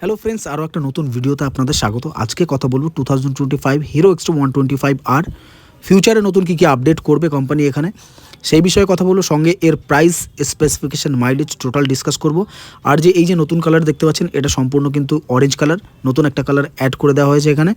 Hello friends আরও একটা নতুন ভিডিওতে আপনাদের স্বাগত। আজকে কথা বলব two thousand twenty five Hero Xtreme one twenty five আর ফিউচারে নতুন কী কী আপডেট করবে কোম্পানি এখানে। সেই বিষয়ে কথা বলব। সঙ্গে এর price specification mileage total discuss করব। আর যে এই যে নতুন কালার দেখতে পাচ্ছেন, এটা সম্পূর্ণ কিন্তু অরেঞ্জ কালার নতুন একটা কালার অ্যাড করে দেওয়া হয়েছে এখানে।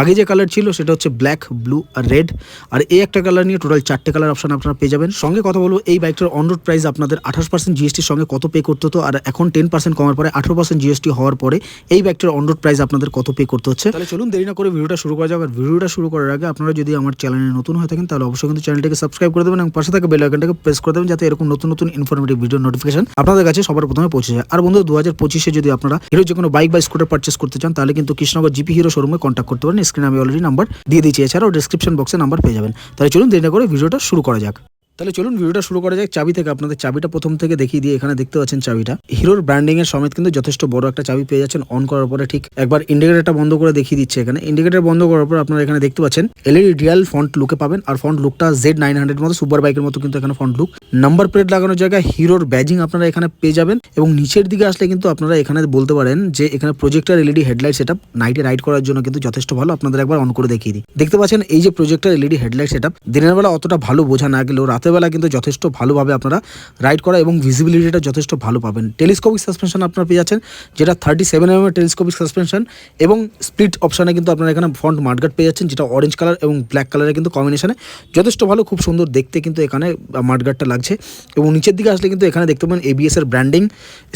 আগে যে কালার ছিল, সেটা হচ্ছে ব্ল্যাক ব্লু আর রেড আর এই একটা কালার নিয়ে টোটাল চারটে কালার অপশান আপনারা পেয়ে যাবেন। সঙ্গে কথা বলব, এই বাইকটার অনরোড প্রাইস আপনাদের আঠাশ পার্সেন্ট জিএসটির সঙ্গে কত পে করতে হতো? আর এখন টেন পার্সেন্ট কমার পরে আঠারো পার্সেন্ট জিএসটি হওয়ার পরে এই বাইকটার অনরোড প্রাইস আপনাদের কত পে করতে হচ্ছে? তাহলে চলুন দেরি না করে ভিডিওটা শুরু করা যাক। আর ভিডিওটা শুরু করার আগে আপনারা যদি আমার চ্যানেলে নতুন হয়ে থাকেন, তাহলে অবশ্যই কিন্তু চ্যানেলটাকে সাবস্ক্রাইব করে দেবেন এবং পাশে থাকা বেল আইকনটাকে প্রেস করে দেবেন যাতে এরকম নতুন নতুন ইনফরমেটিভ ভিডিও নোটিফিকেশন আপনাদের কাছে সবার প্রথমে পৌঁছে যায়। আর বন্ধু দু হাজার পঁচিশে যদি আপনারা হিরো যে কোনো বাইক বা স্কুটার পার্চেস করতে চান, তাহলে কিন্তু কৃষ্ণনগর জিপি হিরো শোরুমে কন্ট্যাক্ট করতে পারেন। স্ক্রিনে আমি অলরেডি নাম্বার দিয়ে দিয়েছি। এছাড়াও ডিসক্রিপশন বক্সে নাম্বার পেয়ে যাবেন। তাহলে চলুন দেরি না করে ভিডিওটা শুরু করা যাক। তাহলে চলুন ভিডিওটা শুরু করা যাক চাবি থেকে। আপনাদের চাবিটা প্রথম থেকে দেখিয়ে দিয়ে এখানে দেখতে পাচ্ছেন চাবিটা। হিরোর ব্র্যান্ডিং এর সমেত কিন্তু যথেষ্ট বড় একটা চাবি পেয়ে যাচ্ছেন অন করার পরে ঠিক একবার ইন্ডিকেটারটা বন্ধ করে দেখিয়ে দিচ্ছে এখানে। ইন্ডিকেটার বন্ধ করার পর আপনারা এখানে দেখতে পাচ্ছেন এলইডি রিয়াল ফন্ট লুকে পাবেন আর ফন্ট লুকটা জেড নাইন হান্ড্রেড মতো সুপার বাইকের মতো কিন্তু এখানে ফন্ট লুক নাম্বার প্লেট লাগানোর জায়গায় হিরোর ব্যাজিং আপনারা এখানে পেয়ে যাবেন এবং নিচের দিকে আসলে কিন্তু আপনারা এখানে বলতে পারেন যে এখানে projector LED headlight set up নাইটে রাইড করার জন্য কিন্তু যথেষ্ট ভালো। আপনাদের একবার অন করে দেখিয়ে দিই। দেখতে পাচ্ছেন এই যে projector LED headlight set up দিনের বেলা অতটা ভালো বোঝা না গেলেও রাতের বেলা কিন্তু যথেষ্ট ভালোভাবে আপনারা রাইড করা এবং ভিজিবিলিটিটা যথেষ্ট ভালো পাবেন। টেলিস্কোপিক সাসপেনশন আপনারা পেয়ে যাচ্ছেন, যেটা থার্টি সেভেন এম এর টেলিস্কোপিক সাসপেনশন এবং স্প্লিট অপশানে কিন্তু আপনারা এখানে ফ্রন্ট মার্টগার্ড পেয়ে যাচ্ছেন, যেটা অরেঞ্জ কালার এবং ব্ল্যাক কালারের কিন্তু কম্বিনেশনে যথেষ্ট ভালো, খুব সুন্দর দেখতে কিন্তু এখানে মার্টগার্ডটা লাগছে। এবং নিচের দিকে আসলে কিন্তু এখানে দেখতে পাবেন এবিএস এর ব্র্যান্ডিং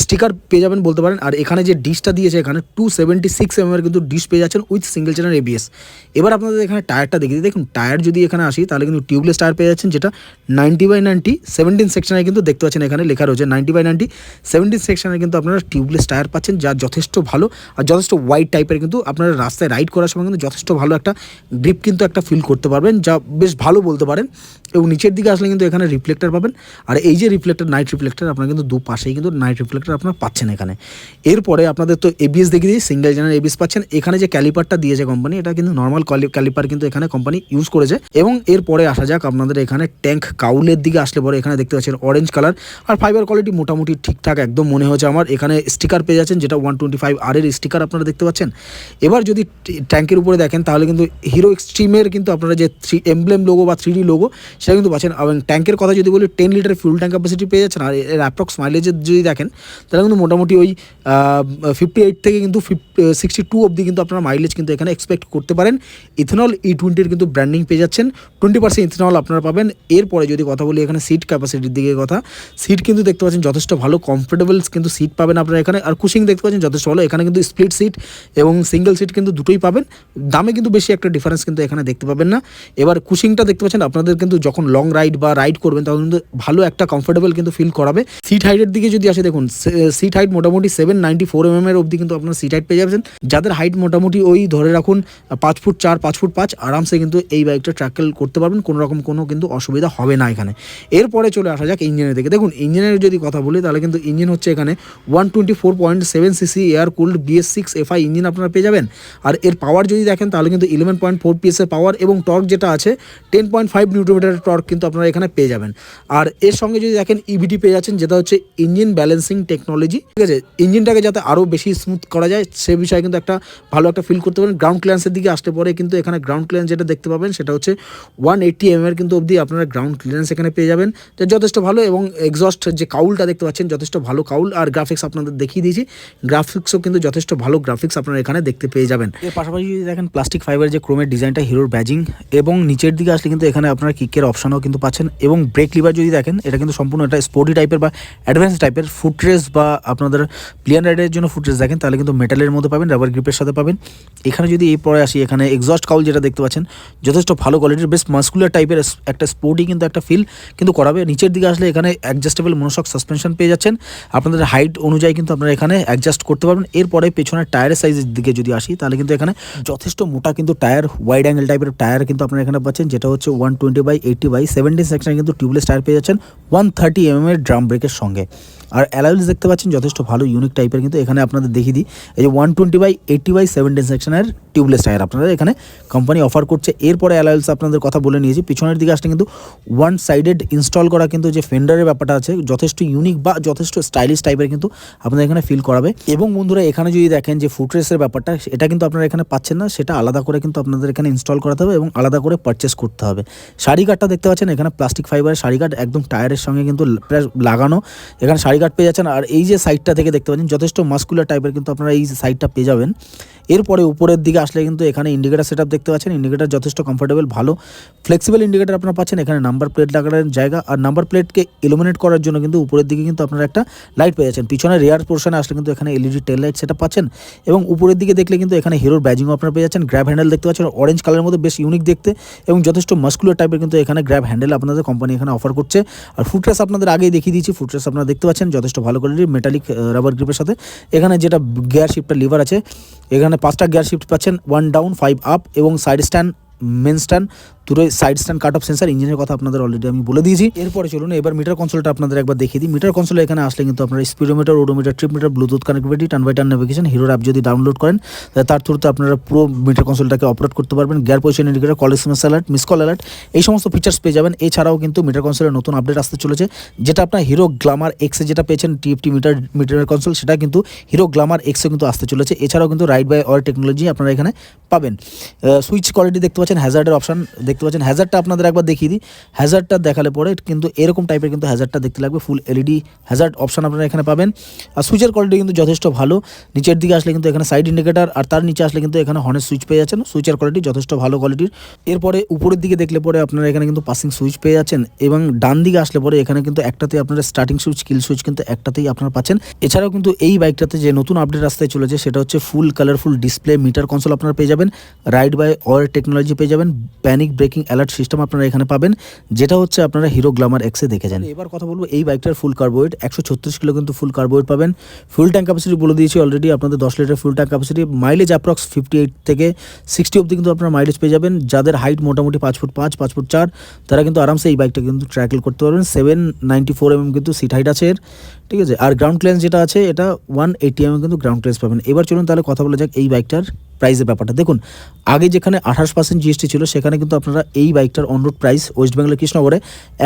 স্টিকার পেয়ে যাবেন বলতে পারেন। আর এখানে যে ডিশটা দিয়েছে এখানে টু সেভেন্টি সিক্স এম এর কিন্তু ডিশ পেয়ে যাচ্ছেন উইথ সিঙ্গেল চ্যানেল এবিএস এবার আপনাদের এখানে টায়ারটা দেখিয়ে দেখুন টায়ার যদি এখানে আসি, তাহলে কিন্তু টিউবলেস টায়ার পেয়ে যাচ্ছেন, যেটা নাইনটি বাই নাইনটি সেভেন্টিন সেকশনে কিন্তু দেখতে পাচ্ছেন এখানে লেখা রয়েছে নাইনটি বাই নাইনটি সেভেন্টিন সেকশনে কিন্তু আপনারা টিউবলেস টায়ার পাচ্ছেন, যা যথেষ্ট ভালো আর যথেষ্ট ওয়াইড টাইপের কিন্তু আপনারা রাস্তায় রাইড করার সময় কিন্তু যথেষ্ট ভালো একটা গ্রিপ কিন্তু একটা ফিল করতে পারবেন, যা বেশ ভালো বলতে পারেন। এবং নিচের দিকে আসলে কিন্তু এখানে রিফ্লেক্টার পাবেন। আর এই যে রিফ্লেক্টার নাইট রিফ্লেক্টার আপনারা কিন্তু দু পাশেই কিন্তু নাইট রিফ্লেক্টার আপনারা পাচ্ছেন এখানে। এরপরে আপনাদের তো এবিএস দেখে দিয়ে সিঙ্গেল চ্যানেল এবিএস পাচ্ছেন। এখানে যে ক্যালিপারটা দিয়েছে কোম্পানি এটা কিন্তু নর্মাল ক্যালিপার কিন্তু এখানে কোম্পানি ইউজ করেছে। এবং এরপরে আসা যাক আপনাদের এখানে ট্যাঙ্ক কাউলের দিকে আসলে পরে এখানে দেখতে পাচ্ছেন অরেঞ্জ কালার আর ফাইবার কোয়ালিটি মোটামুটি ঠিকঠাক একদম মনে হচ্ছে আমার। এখানে স্টিকার পেয়ে যাচ্ছেন, যেটা ওয়ান টোয়েন্টি ফাইভ আর এর স্টিকার আপনারা দেখতে পাচ্ছেন। এবার যদি ট্যাঙ্কের উপরে দেখেন, তাহলে কিন্তু হিরো এক্সট্রিমের কিন্তু আপনারা যে থ্রি এমব্লেম লোগো বা থ্রি লোগো সেটা কিন্তু পাচ্ছেন। এবং ট্যাঙ্কের কথা যদি বলি ten litre full tank capacity পেয়ে যাচ্ছেন। আর এর অ্যাপ্রক্স মাইলেজের যদি দেখেন, তাহলে কিন্তু মোটামুটি ওই ফিফটি এইট থেকে কিন্তু সিক্সটি টু অবধি কিন্তু আপনারা মাইলেজ কিন্তু এখানে এক্সপেক্ট করতে পারেন। ইথেনল ই টোয়েন্টির কিন্তু ব্র্যান্ডিং পেয়ে যাচ্ছেন। টোয়েন্টি পার্সেন্ট ইথেনল আপনারা পাবেন। এরপরে যদি কথা বলি এখানে সিট ক্যাপাসিটির দিকে কথা সিট কিন্তু দেখতে পাচ্ছেন যথেষ্ট ভালো কমফোর্টেবল কিন্তু সিট পাবেন আপনারা এখানে। আর কুশিং দেখতে পাচ্ছেন যথেষ্ট ভালো, এখানে কিন্তু স্প্লিট সিট এবং সিঙ্গেল সিট কিন্তু দুটোই পাবেন। দামে কিন্তু বেশি একটা ডিফারেন্স কিন্তু এখানে দেখতে পাবেন না। এবার কুশিংটা দেখতে পাচ্ছেন, আপনাদের কিন্তু যখন লং রাইড বা রাইড করবেন, তখন কিন্তু ভালো একটা কমফোর্টেবল কিন্তু ফিল করাবে। সিট হাইটের দিকে যদি আসে, দেখুন সিট হাইট মোটামুটি সেভেন নাইনটি ফোর এম এর অবধি কিন্তু আপনার সিট হাইট পেয়ে যাবেন। যাদের হাইট মোটামুটি ওই ধরে রাখুন, পাঁচ ফুট চার, পাঁচ ফুট পাঁচ, আরামসে কিন্তু এই বাইকটা ট্র্যাকেল করতে পারবেন। কোনো রকম কোনো কিন্তু অসুবিধা হবে না। এখানে। এরপরে চলে আসা যাক ইঞ্জিনের দিকে। দেখুন, ইঞ্জিনের যদি কথা বলি, তাহলে কিন্তু ইঞ্জিন হচ্ছে এখানে one twenty four point seven CC air cooled BS six FI engine আপনারা পেয়ে যাবেন। আর এর পাওয়ার যদি দেখেন, তাহলে কিন্তু ইলেভেন পয়েন্ট ফোর পিএস এর পাওয়ার এবং টর্ক যেটা আছে টেন পয়েন্ট ফাইভ নিউটোমিটারের টর্ক কিন্তু আপনারা এখানে পেয়ে যাবেন। আর এর সঙ্গে যদি দেখেন ইভিটি পেয়ে যাচ্ছেন, যেটা হচ্ছে ইঞ্জিন ব্যালেন্সিং টেকনোলজি ঠিক আছে? ইঞ্জিনটাকে যাতে আরও বেশি স্মুথ করা যায়, সে বিষয়ে কিন্তু একটা ভালো একটা ফিল করতে পারেন। গ্রাউন্ড ক্লিয়ারেন্সের দিকে আসতে পরে কিন্তু এখানে গ্রাউন্ড ক্লিয়ারেন্স যেটা দেখতে পাবেন, সেটা হচ্ছে ওয়ান এইটটি এম এর কিন্তু অবধি আপনারা গ্রাউন্ড ক্লিয়ারেন্স এখানে পেয়ে যাবেন। যা যথেষ্ট ভালো এবং এক্সস্ট যে কাউলটা দেখতে পাচ্ছেন, যথেষ্ট ভালো কাউল। আর গ্রাফিক্স আপনাদের দেখিয়ে দিয়েছি। গ্রাফিক্সও কিন্তু যথেষ্ট ভালো গ্রাফিক্স আপনারা এখানে দেখতে পেয়ে যাবেন। এর পাশাপাশি যদি দেখেন প্লাস্টিক ফাইবার যে ক্রোমের ডিজাইনটা হিরোর ব্যাজিং এবং নিচের দিকে আসলে কিন্তু এখানে আপনারা কিকের অপশনও কিন্তু পাচ্ছেন এবং ব্রেক লিভার যদি দেখেন, এটা কিন্তু সম্পূর্ণ একটা স্পোর্টি টাইপের বা অ্যাডভান্স টাইপের ফুটরেস বা আপনাদের প্লেয়ার রাইডের জন্য ফুটরেস দেখেন, তাহলে কিন্তু মেটালের মধ্যে পাবেন রাবার গ্রিপের সাথে পাবেন। এখানে যদি এই পরে আসি, এখানে এক্সস্ট কাউল যেটা দেখতে পাচ্ছেন, যথেষ্ট ভালো কোয়ালিটির বেশ মাস্কুলার টাইপের একটা স্পোর্টি কিন্তু একটা ফিল কিন্তু করাবে। নিচের দিকে আসলে এখানে অ্যাডজাস্টেবল মনোশক সাসপেনশন পেয়ে যাচ্ছেন। আপনাদের হাইট অনুযায়ী কিন্তু আপনারা এখানে অ্যাডজাস্ট করতে পারবেন। এরপরে পেছনের টায়ারের সাইজের দিকে যদি আসি, তাহলে কিন্তু এখানে যথেষ্ট মোটা কিন্তু টায়ার ওয়াইড অ্যাঙ্গেল টাইপের টায়ার কিন্তু আপনারা এখানে পাচ্ছেন, যেটা হচ্ছে one twenty by eighty by seventeen সেকশনে কিন্তু টিউবলেস টায়ার পেয়ে যাচ্ছেন ওয়ান থার্টি এম এর ড্রাম ব্রেকের সঙ্গে। আর অ্যালাউলস দেখতে পাচ্ছেন, যথেষ্ট ভালো ইউনিক টাইপের কিন্তু এখানে আপনাদের দেখিয়ে দিই। এই যে one twenty by eighty by seventeen সেকশনের টিউবলেস টায়ার আপনারা এখানে কোম্পানি অফার করছে। এরপরে অ্যালাউলস আপনাদের কথা বলে নিয়েছি। পিছনের দিকে আসলে কিন্তু ওয়ান সাইডেড ইনস্টল করা কিন্তু যে ফেন্ডারের ব্যাপারটা আছে, যথেষ্ট ইউনিক বা যথেষ্ট স্টাইলিশ টাইপের কিন্তু আপনাদের এখানে ফিল করাবে। এবং বন্ধুরা, এখানে যদি দেখেন যে ফুটরেসের ব্যাপারটা, এটা কিন্তু আপনারা এখানে পাচ্ছেন না, সেটা আলাদা করে কিন্তু আপনাদের এখানে ইনস্টল করাতে হবে এবং আলাদা করে পারচেস করতে হবে। শাড়ি কাঠটা দেখতে পাচ্ছেন, এখানে প্লাস্টিক ফাইবারের শাড়ি কাঠ একদম টায়ারের সঙ্গে কিন্তু লাগানো। এখানে শাড়ি কাঠ পেয়ে যাচ্ছেন, আর এই যে সাইডটা থেকে দেখতে পাচ্ছেন, যথেষ্ট মাস্কুলার টাইপের কিন্তু আপনারা এই সাইডটা পেয়ে যাবেন। এরপরে উপরের দিকে আসলে কিন্তু এখানে ইন্ডিকেটার সেটআপ দেখতে পাচ্ছেন। ইন্ডিকেটার যথেষ্ট কমফোর্টেবল ভালো। ফ্লেক্সিবল ইন্ডিকেটার আপনারা পাচ্ছেন। এখানে নাম্বার প্লেট লাগানোর জায়গা। আর নাম্বার প্লেটকে ইলুমিনেট করার জন্য কিন্তু উপরের দিকে কিন্তু আপনারা একটা লাইট পেয়ে যাচ্ছেন। পিছনে রেয়ার পোর্শনে আসলে কিন্তু এখানে এলইডি টেল লাইট সেটা পাচ্ছেন। এবং উপরের দিকে দেখলে কিন্তু এখানে হিরোর ব্যাজিংও আপনারা পেয়ে যাচ্ছেন। গ্র্যাব হ্যান্ডেল দেখতে পাচ্ছেন। অরেঞ্জ কালারের মধ্যে বেশ ইউনিক দেখতে। এবং যথেষ্ট মাস্কুলার টাইপের কিন্তু এখানে গ্র্যাব হ্যান্ডেল আপনাদের কোম্পানি এখানে অফার করছে। আর ফুটরেস আপনাদের আগেই দেখিয়ে দিয়েছি। ফুটরেস আপনারা দেখতে পাচ্ছেন। যথেষ্ট ভালো কোয়ালিটির মেটালিক রাবার গ্রিপের সাথে। এখানে যেটা গিয়ার শিফটার লিভার আছে, এখানে পাঁচটা গিয়ার শিফট পাচ্ছেন ওয়ান ডাউন ফাইভ আপ এবং সাইড স্ট্যান্ড মেন স্ট্যান্ড দুটোই side stand cut off sensor ইঞ্জিনের কথা আপনাদের অলরেডি আমি বলে দিয়েছি। এরপরে চলুন, এবার মিটার কনসোলটা আপনাদের একবার দেখিয়ে দিই। মিটার কনসোল এখানে আসলে কিন্তু আপনারা speedometer odometer trip meter Bluetooth connectivity turn by turn navigation হিরোর অ্যাপ যদি ডাউনলোড করেন তার থ্রুতে আপনারা পুরো মিটার কনসোলটাকে অপারেট করতে পারবেন। Gear position indicator call SMS alert miss call alert এই সমস্ত ফিচার্স পেয়ে যাবেন। এছাড়াও কিন্তু মিটার কনসোলের নতুন আপডেট আসতে চলেছে, যেটা আপনার হিরো গ্লামার এক্সে যেটা পেয়েছেন টিএফটি মিটার মিটার কনসোল সেটা কিন্তু হিরো গ্লামার এক্সে কিন্তু আসতে চলেছে। এছাড়াও কিন্তু রাইড বাই অর টেকনোলজি আপনারা এখানে পাবেন। সুইচ কোয়ালিটি দেখতে পাচ্ছেন হ্যাজার্ডের অপশন দেখতে পাচ্ছেন হ্যাজারটা আপনাদের একবার দেখিয়ে দিই। হ্যাজারটা দেখালে পরে কিন্তু এরকম টাইপের কিন্তু হ্যাজারটা দেখতে লাগবে ফুল এলইডি হ্যাজার্ড অপশন আপনারা এখানে পাবেন। আর সুইচের কোয়ালিটি কিন্তু যথেষ্ট ভালো। নিচের দিকে আসলে কিন্তু এখানে সাইড ইন্ডিকেটার আর তার নিচে আসলে কিন্তু এখানে হর্নের সুইচ পেয়ে যাচ্ছেন। সুইচের কোয়ালিটি যথেষ্ট ভালো কোয়ালিটির এরপরে উপরের দিকে দেখলে পরে আপনারা এখানে কিন্তু পাসিং সুইচ পেয়ে যাচ্ছেন এবং ডান দিকে আসলে পরে এখানে কিন্তু একটাতে আপনারা স্টার্টিং সুইচ কিল সুইচ কিন্তু একটাতেই আপনারা পাচ্ছেন। এছাড়াও কিন্তু এই বাইকটাতে যে নতুন আপডেট আসতে চলেছে, সেটা হচ্ছে full colourful display meter console আপনারা পেয়ে যাবেন। রাইড বাই অর টেকনোলজি পেয়ে যাবেন। প্যানিক ব্রেকিং অ্যালার্ট সিস্টেম আপনারা এখানে পাবেন, যেটা হচ্ছে আপনারা হিরো গ্লামার এক্সে দেখে যান। এবার কথা বলব এই বাইকটার ফুল কার্বোয়েড একশো ছত্রিশ কিলো কিন্তু ফুল কার্বোয়েড পাবেন। ফুল ট্যাঙ্ক ক্যাপাসিটি বলে দিয়েছি অলরেডি আপনাদের দশ litre full tank capacity mileage approx fifty eight থেকে সিক্সটি অব্দি কিন্তু আপনারা মাইলেজ পেয়ে যাবেন। যাদের হাইট মোটামুটি পাঁচ ফুট পাঁচ পাঁচ ফুট চার, তারা কিন্তু আরামসে এই বাইকটা কিন্তু ট্র্যাকেল করতে পারবেন। সেভেন নাইনটি ফোর এমএম কিন্তু সিট হাইট আছে এর, ঠিক আছে? আর গ্রাউন্ড ক্লিয়ারেন্স যেটা আছে, এটা ওয়ান এইটি এমএম কিন্তু গ্রাউন্ড ক্লেন্স পাবেন। এবার চলুন তাহলে কথা বলা যাক এই বাইকটার প্রাইসের ব্যাপারটা। দেখুন, আগে যেখানে আঠাশ পার্সেন্ট জিএসটি ছিল, সেখানে কিন্তু আপনারা এই বাইকটার অনরোড প্রাইস ওয়েস্ট বেঙ্গলের কৃষ্ণনগরে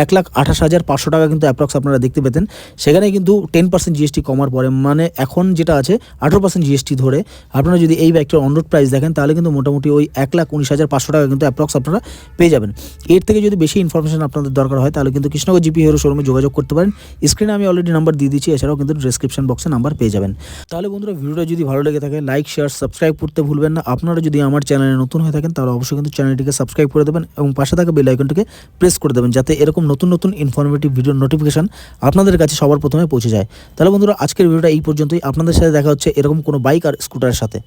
এক লাখ আঠাশ হাজার পাঁচশো টাকা কিন্তু অ্যাপ্রক্স আপনারা দেখতে পেতেন। সেখানে কিন্তু টেন পার্সেন্ট জিএসটি কমার পরে মানে এখন যেটা আছে, আঠেরো পার্সেন্ট জিএসটি ধরে আপনারা যদি এই বাইকটার অনরোড প্রাইস দেখেন, তাহলে কিন্তু মোটামুটি ওই এক লাখ উনিশ হাজার পাঁচশো টাকা কিন্তু অ্যাপ্রক্স আপনারা পেয়ে যাবেন। এর থেকে যদি বেশি ইনফরমেশন আপনাদের দরকার হয়, তাহলে কিন্তু কৃষ্ণনগর জিপি হিরো শোরুমে যোগাযোগ করতে পারেন। স্ক্রিনে আমি অলরেডি নাম্বার দিয়ে দিচ্ছি এছাড়াও কিন্তু ডিসক্রিপশন বক্সে নাম্বার পেয়ে যাবেন। তাহলে বন্ধুরা, ভিডিওটা যদি ভালো লেগে থাকে লাইক শেয়ার সাবস্ক্রাইব করতে ভুলবেন না। আপনারা যদি আমার চ্যানেলে নতুন হয়ে থাকেন, তাহলে অবশ্যই কিন্তু চ্যানেলটিকে সাবস্ক্রাইব করে দেবেন এবং পাশে থাকা বেল আইকনটিকে প্রেস করে দেবেন যাতে এরকম নতুন নতুন ইনফরমেটিভ ভিডিও নোটিফিকেশান আপনাদের কাছে সবার প্রথমে পৌঁছে যায়। তাহলে বন্ধুরা, আজকের ভিডিওটা এই পর্যন্তই। আপনাদের সাথে দেখা হচ্ছে এরকম কোনো বাইক আর স্কুটারের সাথে।